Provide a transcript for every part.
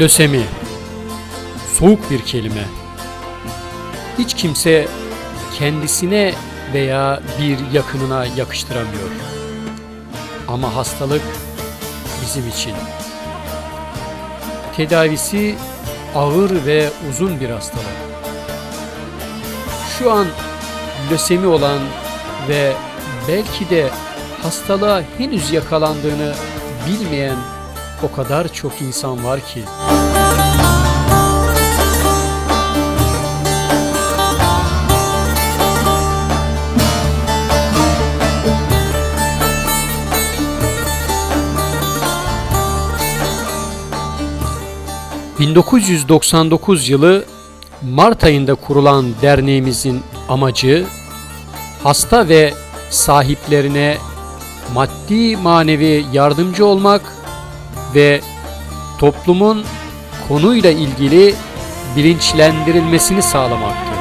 Lösemi. Soğuk bir kelime. Hiç kimse kendisine veya bir yakınına yakıştıramıyor. Ama hastalık bizim için. Tedavisi ağır ve uzun bir hastalık. Şu an lösemi olan ve belki de hastalığa henüz yakalandığını bilmeyen o kadar çok insan var ki. ...1999 yılı Mart ayında kurulan derneğimizin amacı... ...hasta ve sahiplerine maddi manevi yardımcı olmak ve toplumun konuyla ilgili bilinçlendirilmesini sağlamaktır.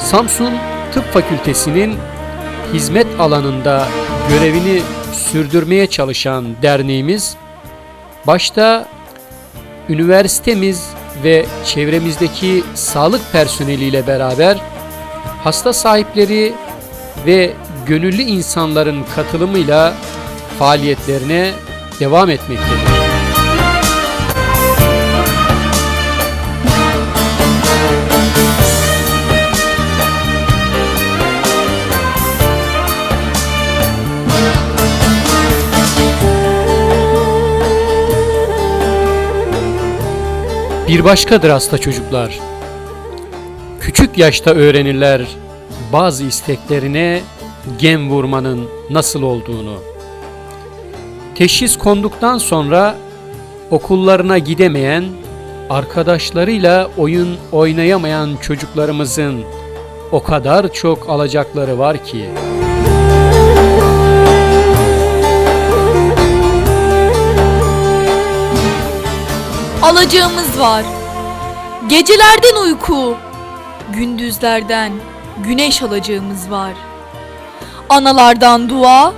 Samsun Tıp Fakültesi'nin hizmet alanında görevini sürdürmeye çalışan derneğimiz başta üniversitemiz ve çevremizdeki sağlık personeliyle beraber hasta sahipleri ve gönüllü insanların katılımıyla faaliyetlerine devam etmektedir. Bir başkadır hasta çocuklar. Küçük yaşta öğrenirler bazı isteklerine gem vurmanın nasıl olduğunu. Teşhis konduktan sonra okullarına gidemeyen, arkadaşlarıyla oyun oynayamayan çocuklarımızın o kadar çok alacakları var ki. alacağımız var. Gecelerden uyku, gündüzlerden güneş alacağımız var. Analardan dua,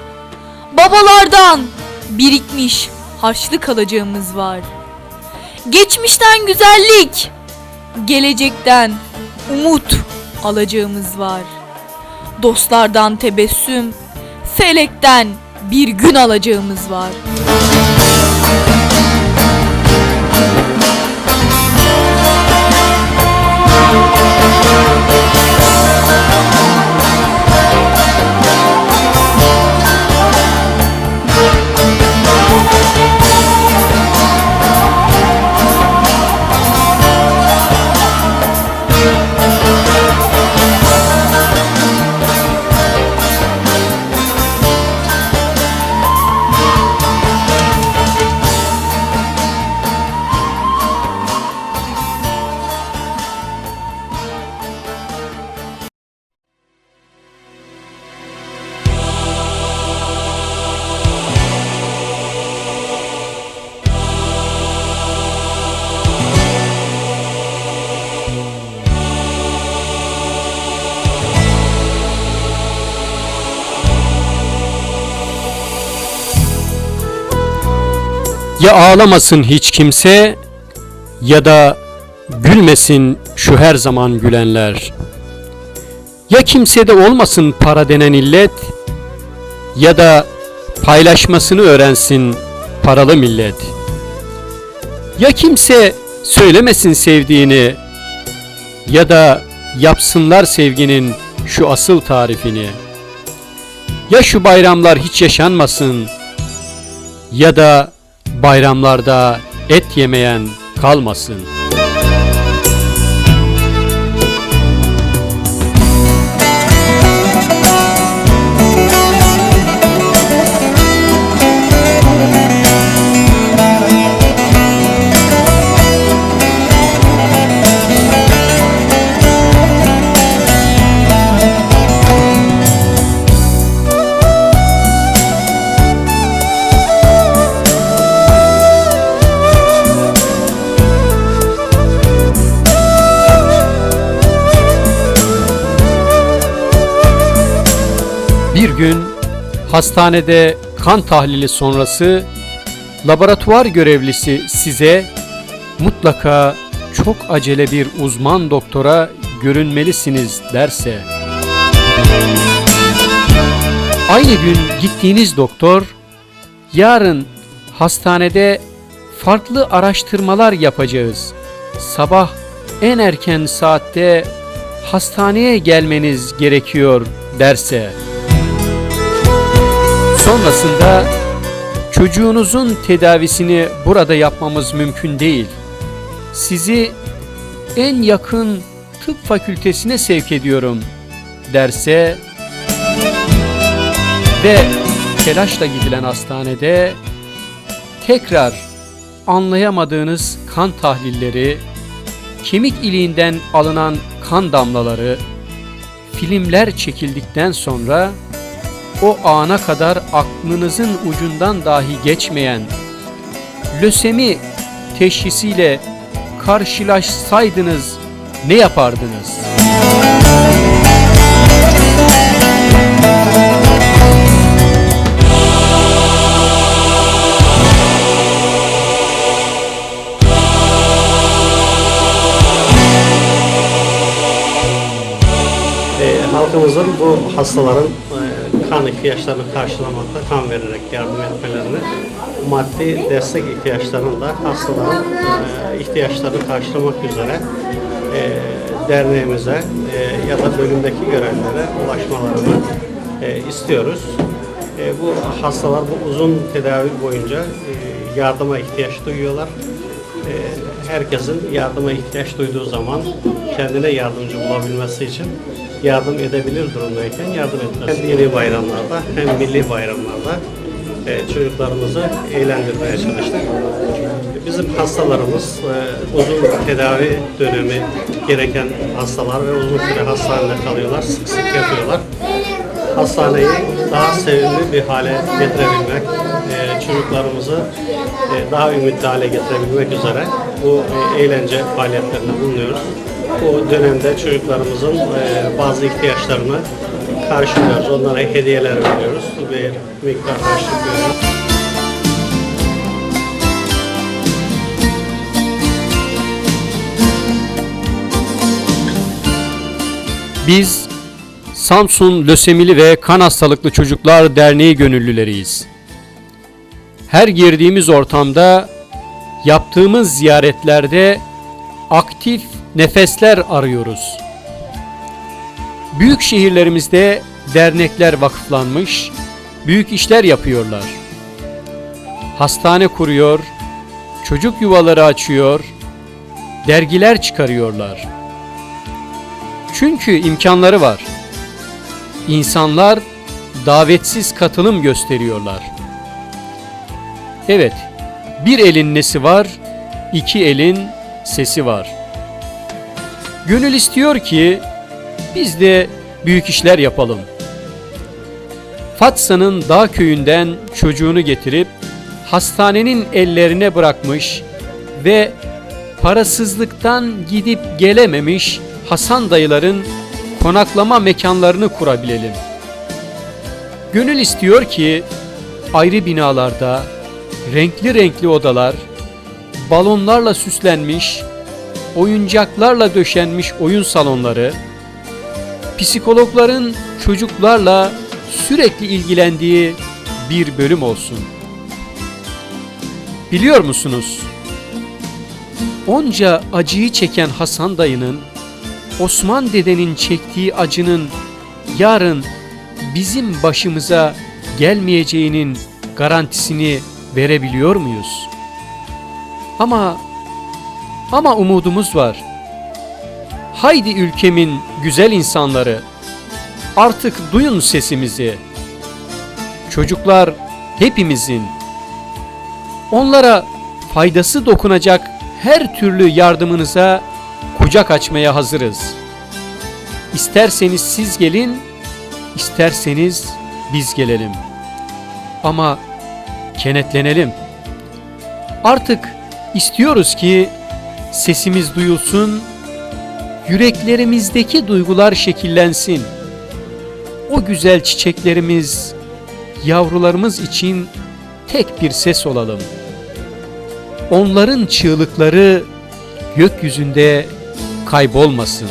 babalardan birikmiş harçlık alacağımız var. Geçmişten güzellik, gelecekten umut alacağımız var. Dostlardan tebessüm, felekten bir gün alacağımız var. Ya ağlamasın hiç kimse ya da gülmesin şu her zaman gülenler. Ya kimsede olmasın para denen illet ya da paylaşmasını öğrensin paralı millet. Ya kimse söylemesin sevdiğini ya da yapsınlar sevginin şu asıl tarifini. Ya şu bayramlar hiç yaşanmasın ya da bayramlarda et yemeyen kalmasın. Hastanede kan tahlili sonrası laboratuvar görevlisi size mutlaka çok acele bir uzman doktora görünmelisiniz derse. Aynı gün gittiğiniz doktor yarın hastanede farklı araştırmalar yapacağız. Sabah en erken saatte hastaneye gelmeniz gerekiyor. derse sonrasında çocuğunuzun tedavisini burada yapmamız mümkün değil. Sizi en yakın tıp fakültesine sevk ediyorum derse ve telaşla gidilen hastanede tekrar anlayamadığınız kan tahlilleri, kemik iliğinden alınan kan damlaları, filmler çekildikten sonra o ana kadar aklınızın ucundan dahi geçmeyen lösemi teşhisiyle karşılaşsaydınız ne yapardınız? E, halkımızın bu hastaların e, kan ihtiyaçlarını karşılamakta, kan vererek yardım etmelerini, maddi destek ihtiyaçlarını da hastaların e, ihtiyaçlarını karşılamak üzere e, derneğimize e, ya da bölümdeki görevlilere ulaşmalarını istiyoruz. Bu hastalar bu uzun tedavi boyunca yardıma ihtiyaç duyuyorlar. Herkesin yardıma ihtiyaç duyduğu zaman kendine yardımcı bulabilmesi için yardım edebilir durumdayken yardım etmesi. Hem dini bayramlarda hem milli bayramlarda e, çocuklarımızı eğlendirmeye çalıştık. Bizim hastalarımız e, uzun tedavi dönemi gereken hastalar ve uzun süre hastanede kalıyorlar, sık sık yatıyorlar. Hastaneyi daha sevimli bir hale getirebilmek, e, çocuklarımızı daha ümitli hale getirebilmek üzere bu eğlence faaliyetlerinde bulunuyoruz. Bu dönemde çocuklarımızın e, bazı ihtiyaçlarını karşılıyoruz. Onlara hediyeler veriyoruz ve miktar harçlık veriyoruz. Biz Samsun Lösemili ve Kan Hastalıklı Çocuklar Derneği gönüllüleriyiz. Her girdiğimiz ortamda, yaptığımız ziyaretlerde aktif nefesler arıyoruz. Büyük şehirlerimizde dernekler vakıflanmış, büyük işler yapıyorlar. Hastane kuruyor, çocuk yuvaları açıyor, dergiler çıkarıyorlar. Çünkü imkanları var. İnsanlar davetsiz katılım gösteriyorlar. Evet, bir elin nesi var, iki elin sesi var. Gönül istiyor ki biz de büyük işler yapalım. Fatsa'nın dağ köyünden çocuğunu getirip hastanenin ellerine bırakmış ve parasızlıktan gidip gelememiş Hasan dayıların konaklama mekanlarını kurabilelim. Gönül istiyor ki ayrı binalarda renkli renkli odalar, balonlarla süslenmiş, oyuncaklarla döşenmiş oyun salonları, psikologların çocuklarla sürekli ilgilendiği bir bölüm olsun. Biliyor musunuz? Onca acıyı çeken Hasan dayının Osman dedenin çektiği acının yarın bizim başımıza gelmeyeceğinin garantisini verebiliyor muyuz? Ama ama umudumuz var. Haydi ülkemin güzel insanları artık duyun sesimizi. Çocuklar hepimizin. Onlara faydası dokunacak her türlü yardımınıza kucak açmaya hazırız. İsterseniz siz gelin, isterseniz biz gelelim. Ama kenetlenelim. Artık istiyoruz ki sesimiz duyulsun, yüreklerimizdeki duygular şekillensin. O güzel çiçeklerimiz, yavrularımız için tek bir ses olalım. onların çığlıkları gökyüzünde kaybolmasın.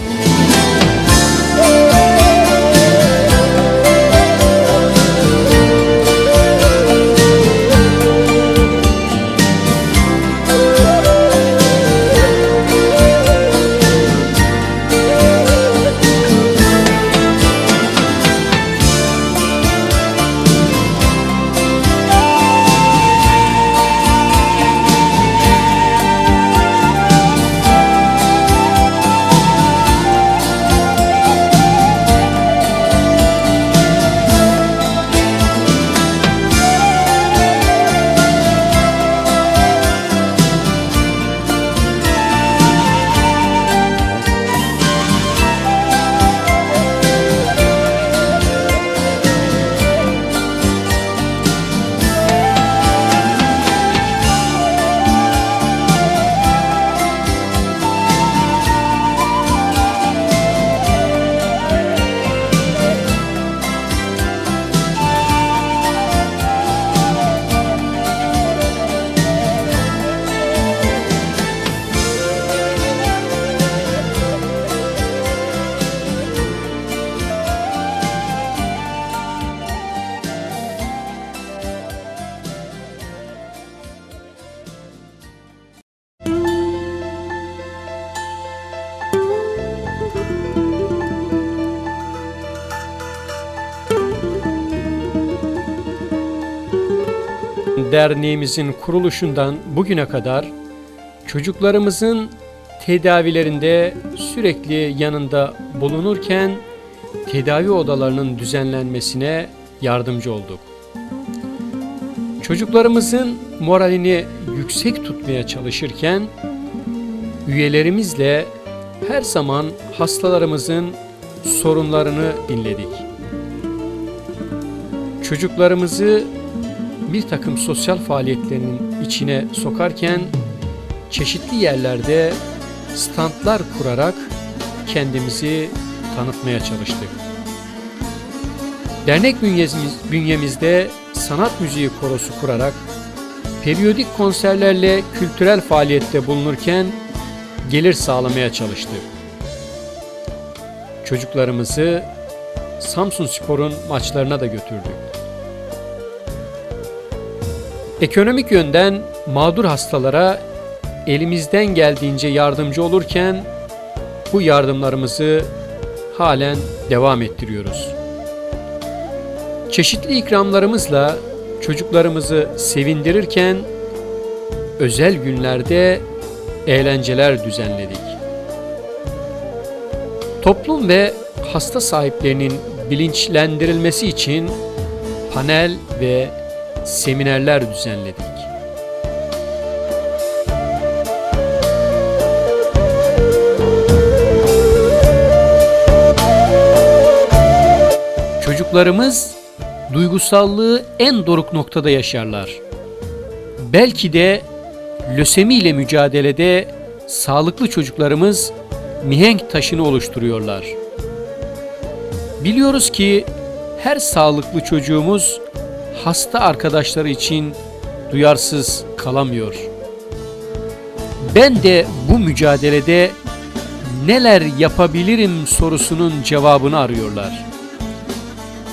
Derneğimizin kuruluşundan bugüne kadar çocuklarımızın tedavilerinde sürekli yanında bulunurken tedavi odalarının düzenlenmesine yardımcı olduk. Çocuklarımızın moralini yüksek tutmaya çalışırken üyelerimizle her zaman hastalarımızın sorunlarını dinledik. Çocuklarımızı bir takım sosyal faaliyetlerinin içine sokarken çeşitli yerlerde standlar kurarak kendimizi tanıtmaya çalıştık. Dernek bünyemiz- bünyemizde sanat müziği korosu kurarak periyodik konserlerle kültürel faaliyette bulunurken gelir sağlamaya çalıştık. Çocuklarımızı Samsun Spor'un maçlarına da götürdük. Ekonomik yönden mağdur hastalara elimizden geldiğince yardımcı olurken bu yardımlarımızı halen devam ettiriyoruz. Çeşitli ikramlarımızla çocuklarımızı sevindirirken özel günlerde eğlenceler düzenledik. Toplum ve hasta sahiplerinin bilinçlendirilmesi için panel ve seminerler düzenledik. Çocuklarımız duygusallığı en doruk noktada yaşarlar. Belki de lösemi ile mücadelede sağlıklı çocuklarımız mihenk taşını oluşturuyorlar. Biliyoruz ki her sağlıklı çocuğumuz hasta arkadaşları için duyarsız kalamıyor. Ben de bu mücadelede neler yapabilirim sorusunun cevabını arıyorlar.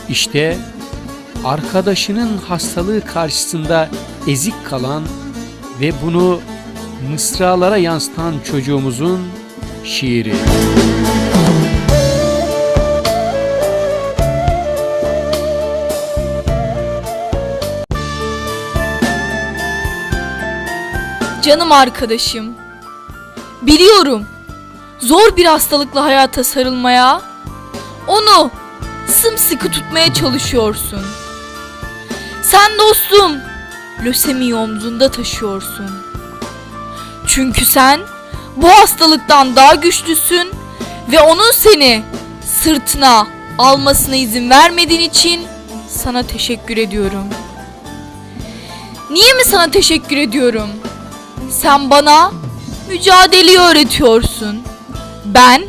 İşte arkadaşının hastalığı karşısında ezik kalan ve bunu mısralara yansıtan çocuğumuzun şiiri. Canım arkadaşım. Biliyorum. Zor bir hastalıkla hayata sarılmaya, onu sımsıkı tutmaya çalışıyorsun. Sen dostum, lösemiyi omzunda taşıyorsun. Çünkü sen bu hastalıktan daha güçlüsün ve onun seni sırtına almasına izin vermediğin için sana teşekkür ediyorum. Niye mi sana teşekkür ediyorum? Sen bana mücadeleyi öğretiyorsun. Ben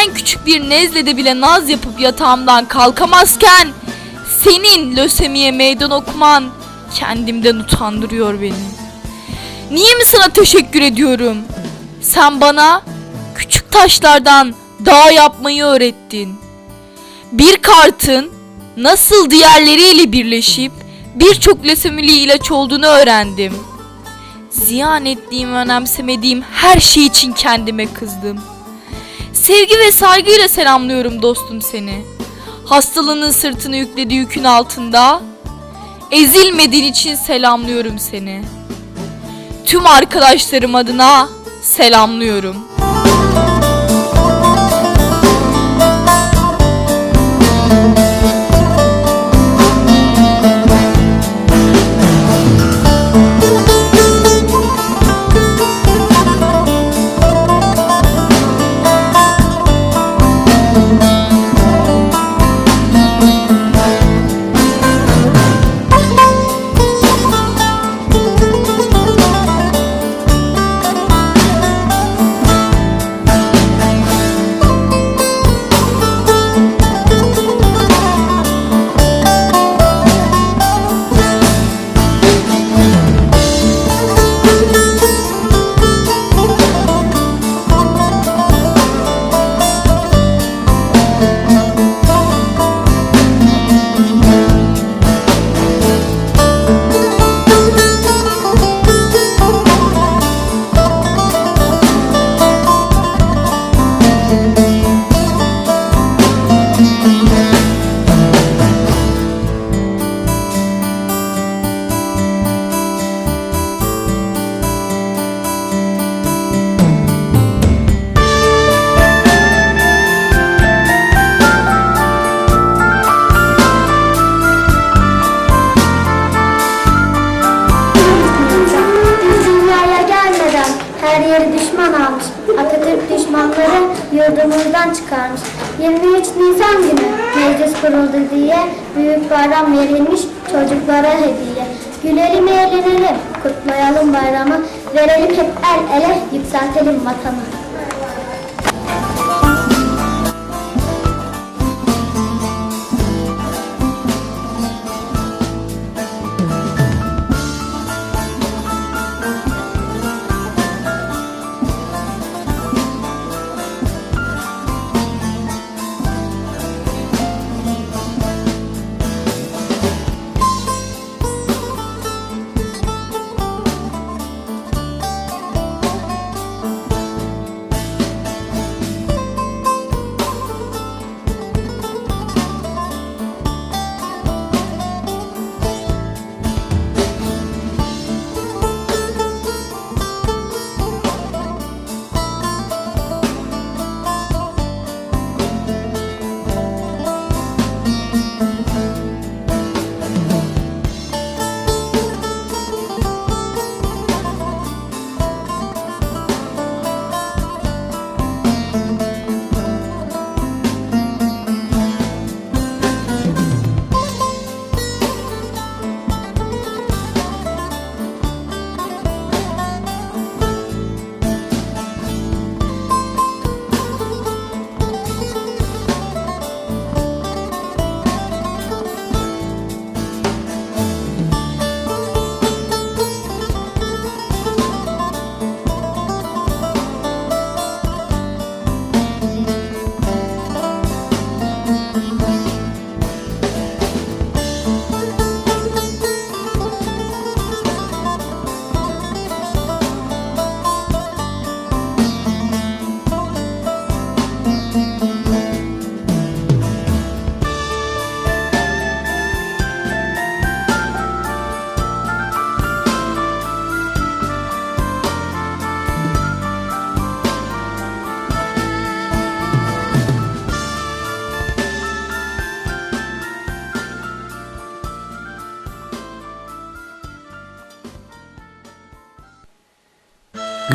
en küçük bir nezlede bile naz yapıp yatağımdan kalkamazken senin lösemiye meydan okuman kendimden utandırıyor beni. Niye mi sana teşekkür ediyorum? Sen bana küçük taşlardan dağ yapmayı öğrettin. Bir kartın nasıl diğerleriyle birleşip birçok lösemili ilaç olduğunu öğrendim. Ziyan ettiğim önemsemediğim her şey için kendime kızdım. Sevgi ve saygıyla selamlıyorum dostum seni. Hastalığının sırtını yüklediği yükün altında ezilmediğin için selamlıyorum seni. Tüm arkadaşlarım adına selamlıyorum. Yeri düşman almış. Atatürk düşmanları yurdumuzdan çıkarmış. 23 Nisan günü meclis kuruldu diye büyük bayram verilmiş çocuklara hediye. Gülelim eğlenelim, kutlayalım bayramı, verelim hep el ele, yükseltelim vatanı.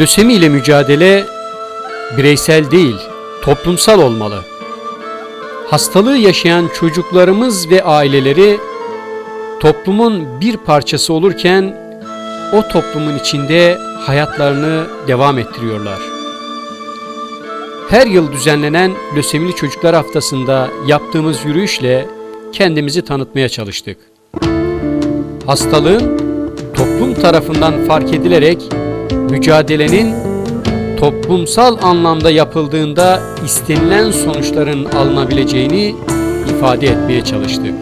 Lösemi ile mücadele bireysel değil, toplumsal olmalı. Hastalığı yaşayan çocuklarımız ve aileleri toplumun bir parçası olurken o toplumun içinde hayatlarını devam ettiriyorlar. Her yıl düzenlenen Lösemili Çocuklar Haftası'nda yaptığımız yürüyüşle kendimizi tanıtmaya çalıştık. Hastalığın toplum tarafından fark edilerek mücadelenin toplumsal anlamda yapıldığında istenilen sonuçların alınabileceğini ifade etmeye çalıştık.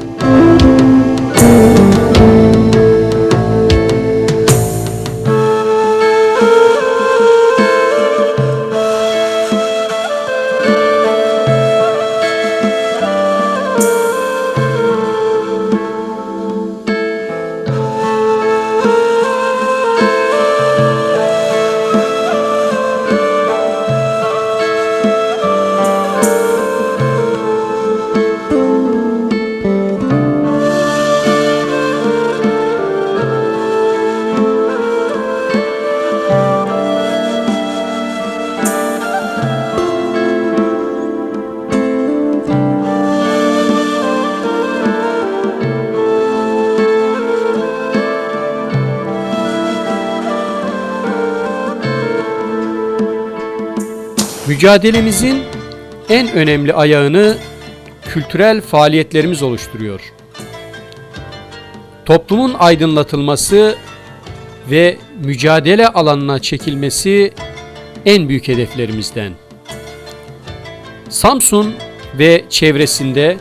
Mücadelemizin en önemli ayağını kültürel faaliyetlerimiz oluşturuyor. Toplumun aydınlatılması ve mücadele alanına çekilmesi en büyük hedeflerimizden. Samsun ve çevresinde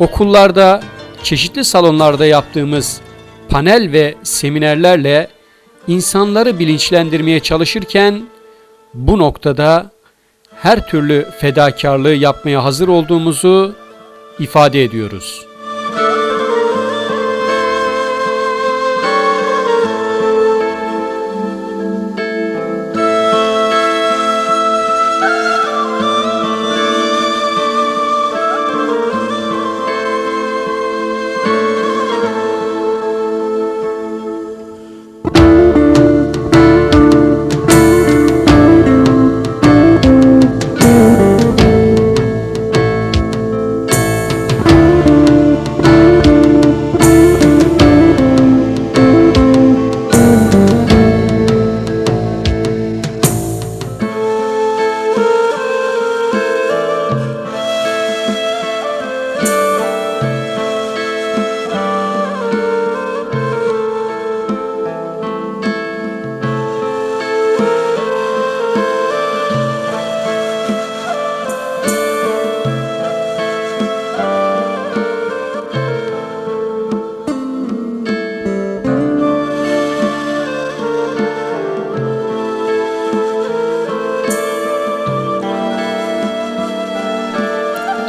okullarda, çeşitli salonlarda yaptığımız panel ve seminerlerle insanları bilinçlendirmeye çalışırken bu noktada her türlü fedakarlığı yapmaya hazır olduğumuzu ifade ediyoruz.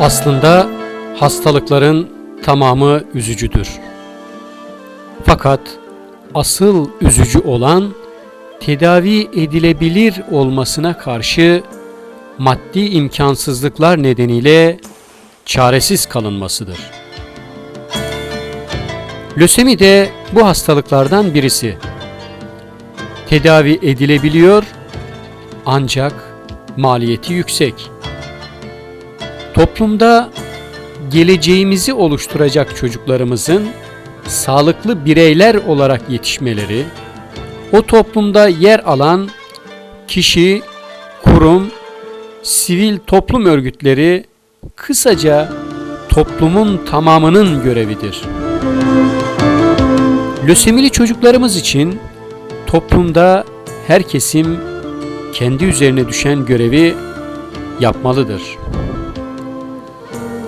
Aslında hastalıkların tamamı üzücüdür. Fakat asıl üzücü olan tedavi edilebilir olmasına karşı maddi imkansızlıklar nedeniyle çaresiz kalınmasıdır. Lösemi de bu hastalıklardan birisi. Tedavi edilebiliyor ancak maliyeti yüksek. Toplumda geleceğimizi oluşturacak çocuklarımızın sağlıklı bireyler olarak yetişmeleri, o toplumda yer alan kişi, kurum, sivil toplum örgütleri, kısaca toplumun tamamının görevidir. Lösemili çocuklarımız için toplumda her kesim kendi üzerine düşen görevi yapmalıdır.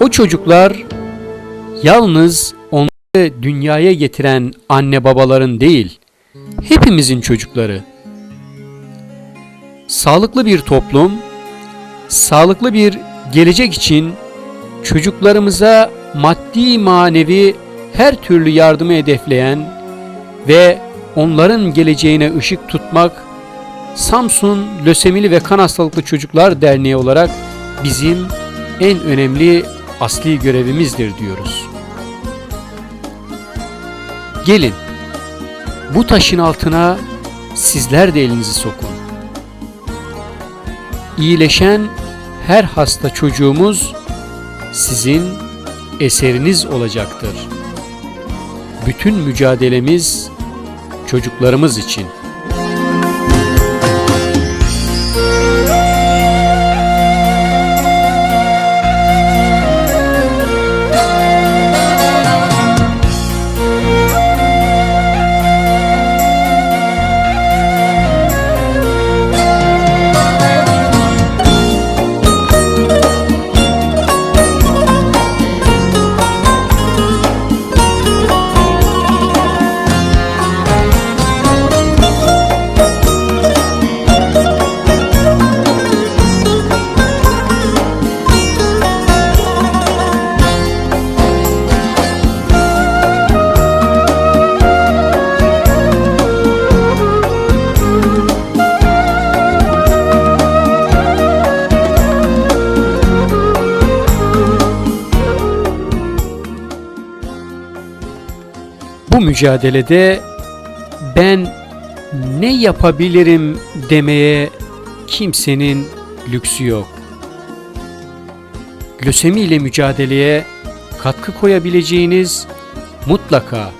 O çocuklar yalnız onları dünyaya getiren anne babaların değil, hepimizin çocukları. Sağlıklı bir toplum, sağlıklı bir gelecek için çocuklarımıza maddi manevi her türlü yardımı hedefleyen ve onların geleceğine ışık tutmak Samsun Lösemili ve Kan Hastalıklı Çocuklar Derneği olarak bizim en önemli asli görevimizdir diyoruz. Gelin bu taşın altına sizler de elinizi sokun. İyileşen her hasta çocuğumuz sizin eseriniz olacaktır. Bütün mücadelemiz çocuklarımız için. Mücadelede ben ne yapabilirim demeye kimsenin lüksü yok. Lösemi ile mücadeleye katkı koyabileceğiniz mutlaka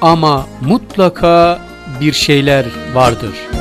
ama mutlaka bir şeyler vardır.